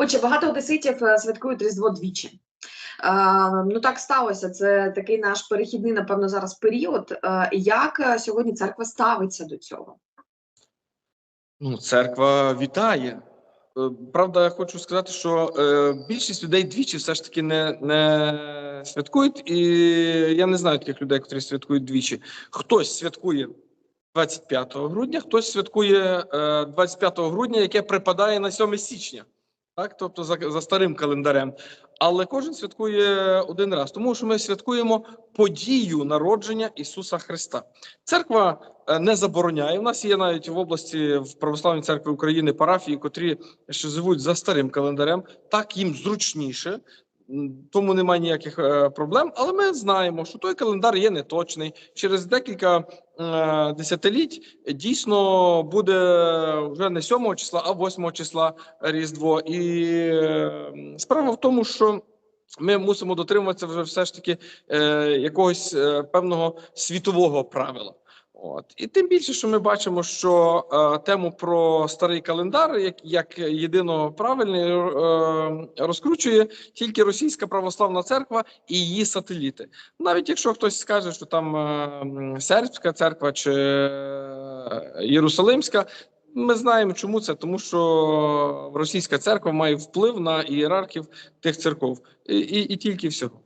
Отже, багато одеситів е, святкують Різдво двічі. Е, ну так сталося. Це такий наш перехідний, напевно, зараз період. Е, як сьогодні церква ставиться до цього? Ну, церква вітає. Правда, я хочу сказати, що більшість людей двічі все ж таки не, не святкують, і я не знаю таких людей, які святкують двічі. Хтось святкує 25 грудня, хтось святкує е, 25 грудня, яке припадає на 7 січня, так, тобто за, за старим календарем. Але кожен святкує один раз, тому що ми святкуємо подію народження Ісуса Христа. Церква е, не забороняє. У нас є навіть в області в Православній церкві України парафії, котрі ще живуть за старим календарем. Так їм зручніше, тому немає ніяких е, проблем. Але ми знаємо, що той календар є неточний. Через декілька е, десятиліть дійсно буде вже не 7 числа, а 8 числа Різдво. І е, справа в тому, що ми мусимо дотримуватися вже все ж таки е, якогось е, певного світового правила. От і тим більше, що ми бачимо, що е, тему про старий календар, як, як єдино правильний, е, розкручує тільки Російська православна церква і її сателіти. Навіть якщо хтось скаже, що там е, сербська церква чи е, Єрусалимська. Ми знаємо, чому це, тому що російська церква має вплив на ієрархів тих церков, і, і, і тільки всього.